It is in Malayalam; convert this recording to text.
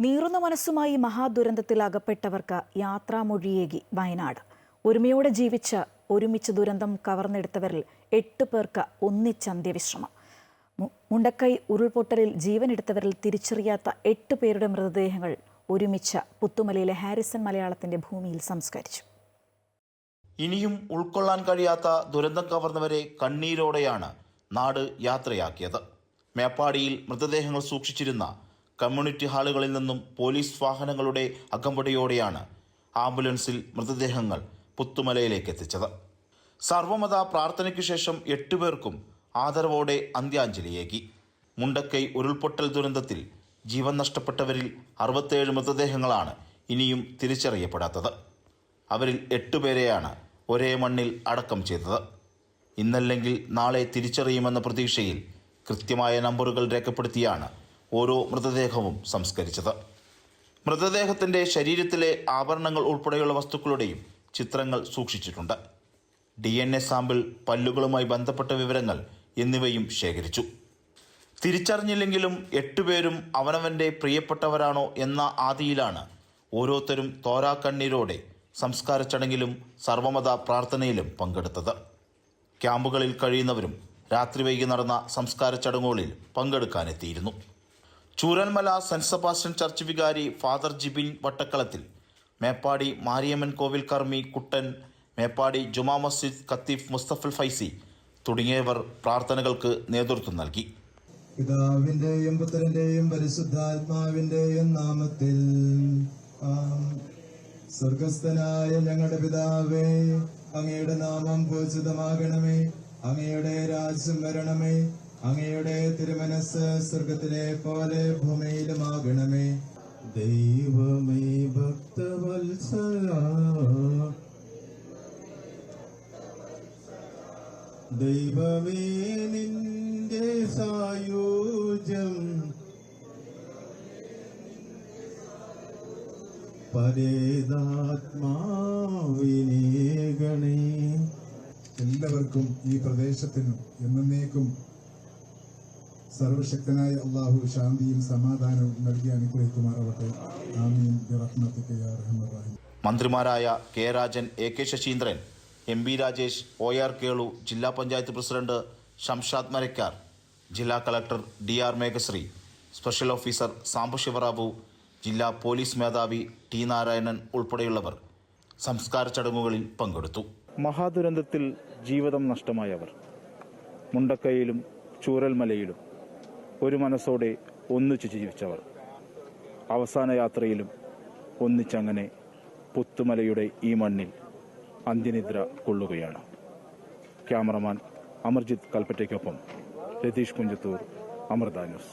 നീറുന്ന മനസ്സുമായി മഹാദുരന്തത്തിൽ അകപ്പെട്ടവർക്ക് യാത്രാമൊഴിയേകി വയനാട്. ഒരുമയോടെ ജീവിച്ച് ഒരുമിച്ച് ദുരന്തം കവർന്നെടുത്തവരിൽ എട്ട് പേർക്ക് ഒന്നിച്ച് അന്ത്യവിശ്രമം. മുണ്ടക്കൈ ഉരുൾപൊട്ടലിൽ ജീവനെടുത്തവരിൽ തിരിച്ചറിയാത്ത എട്ട് പേരുടെ മൃതദേഹങ്ങൾ ഒരുമിച്ച് പുത്തുമലയിലെ ഹാരിസൺ മലയാളത്തിന്റെ ഭൂമിയിൽ സംസ്കരിച്ചു. ഇനിയും ഉൾക്കൊള്ളാൻ കഴിയാത്ത ദുരന്തം കവർന്നവരെ കണ്ണീരോടെയാണ് നാട് യാത്രയാക്കിയത്. മേപ്പാടിയിൽ മൃതദേഹങ്ങൾ സൂക്ഷിച്ചിരുന്ന കമ്മ്യൂണിറ്റി ഹാളുകളിൽ നിന്നും പോലീസ് വാഹനങ്ങളുടെ അകമ്പടിയോടെയാണ് ആംബുലൻസിൽ മൃതദേഹങ്ങൾ പുത്തുമലയിലേക്ക് എത്തിച്ചത്. സർവമത പ്രാർത്ഥനയ്ക്കു ശേഷം എട്ടുപേർക്കും ആദരവോടെ അന്ത്യാഞ്ജലിയേകി മുണ്ടക്കൈ ഉരുൾപൊട്ടൽ ദുരന്തത്തിൽ ജീവൻ നഷ്ടപ്പെട്ടവരിൽ അറുപത്തേഴ് മൃതദേഹങ്ങളാണ് ഇനിയും തിരിച്ചറിയപ്പെടാത്തത്. അവരിൽ എട്ടുപേരെയാണ് ഒരേ മണ്ണിൽ അടക്കം ചെയ്തത്. ഇന്നല്ലെങ്കിൽ നാളെ തിരിച്ചറിയുമെന്ന പ്രതീക്ഷയിൽ കൃത്യമായ നമ്പറുകൾ രേഖപ്പെടുത്തിയാണ് ഓരോ മൃതദേഹവും സംസ്കരിച്ചത്. മൃതദേഹത്തിന്റെ ശരീരത്തിലെ ആഭരണങ്ങൾ ഉൾപ്പെടെയുള്ള വസ്തുക്കളുടെയും ചിത്രങ്ങൾ സൂക്ഷിച്ചിട്ടുണ്ട്. ഡി എൻ എ സാമ്പിൾ പല്ലുകളുമായി ബന്ധപ്പെട്ട വിവരങ്ങൾ എന്നിവയും ശേഖരിച്ചു. തിരിച്ചറിഞ്ഞില്ലെങ്കിലും എട്ടുപേരും അവനവന്റെ പ്രിയപ്പെട്ടവരാണോ എന്ന ആദിയിലാണ് ഓരോരുത്തരും തോരാക്കണ്ണീരോടെ സംസ്കാര ചടങ്ങിലും സർവമത പ്രാർത്ഥനയിലും പങ്കെടുത്തത്. ക്യാമ്പുകളിൽ കഴിയുന്നവരും രാത്രി വൈകി നടന്ന സംസ്കാര ചടങ്ങുകളിൽ പങ്കെടുക്കാനെത്തിയിരുന്നു. ചൂരൽമല സെന്റ് സെബാസ്റ്റ്യൻ ചർച്ച് വികാരി ഫാദർ ജിബിൻ വട്ടക്കളത്തിൽ. മേപ്പാടി മാരിയമ്മൻ കോവിൽ കർമ്മി കുട്ടൻ മേപ്പാടി ജുമാ മസ്ജിദ് ഖത്തീഫ് മുസ്തഫുൽ ഫൈസി തുടങ്ങിയവർ പ്രാർത്ഥനകൾക്ക് നേതൃത്വം നൽകി. പിതാവിന്റെയും പുത്രന്റെയും പരിശുദ്ധാത്മാവിന്റെയും നാമത്തിൽ. സ്വർഗസ്ഥനായ ഞങ്ങളുടെ പിതാവേ അങ്ങയുടെ നാമം പൂജിതമാകണമേ അങ്ങയുടെ രാജ്യം വരണമേ അങ്ങയുടെ തിരുമനസ് സ്വർഗത്തിലെ പോലെ ഭൂമിയിലുമാകണമേ. ദൈവമേ ഭക്തവത്സല. ദൈവമേ നിന്റെ സായൂജം പരേതാത്മാവിനേ ഗണേ. എല്ലാവർക്കും ഈ പ്രദേശത്തിനും എന്നേക്കും സർവശക്തനായ അള്ളാഹു ശാന്തിയും സമാധാനവും നൽകി അനുഗ്രഹിക്കുമാറാവട്ടെ. ആമീൻ. മന്ത്രിമാരായ K Rajan A K Saseendran M B Rajesh O R Kelu ജില്ലാ പഞ്ചായത്ത് പ്രസിഡന്റ് ഷംഷാദ് മരക്കാർ ജില്ലാ collector D R Meghashree special officer Sambu Sivarabu ജില്ലാ പോലീസ് മേധാവി ടി നാരായണൻ ഉൾപ്പെടെയുള്ളവർ സംസ്കാര ചടങ്ങുകളിൽ പങ്കെടുത്തു. മഹാദുരന്തത്തിൽ ജീവിതം നഷ്ടമായവർ. മുണ്ടക്കൈയിലും ചൂരൽമലയിലും ഒരു മനസ്സോടെ ഒന്നിച്ചു ജീവിച്ചവർ. അവസാന യാത്രയിലും ഒന്നിച്ചങ്ങനെ പുത്തുമലയുടെ ഈ മണ്ണിൽ അന്ത്യനിദ്ര കൊള്ളുകയാണ്. ക്യാമറമാൻ അമർജിത് കൽപ്പറ്റയ്ക്കൊപ്പം രതീഷ് കുഞ്ചത്തൂർ അമൃത ന്യൂസ്.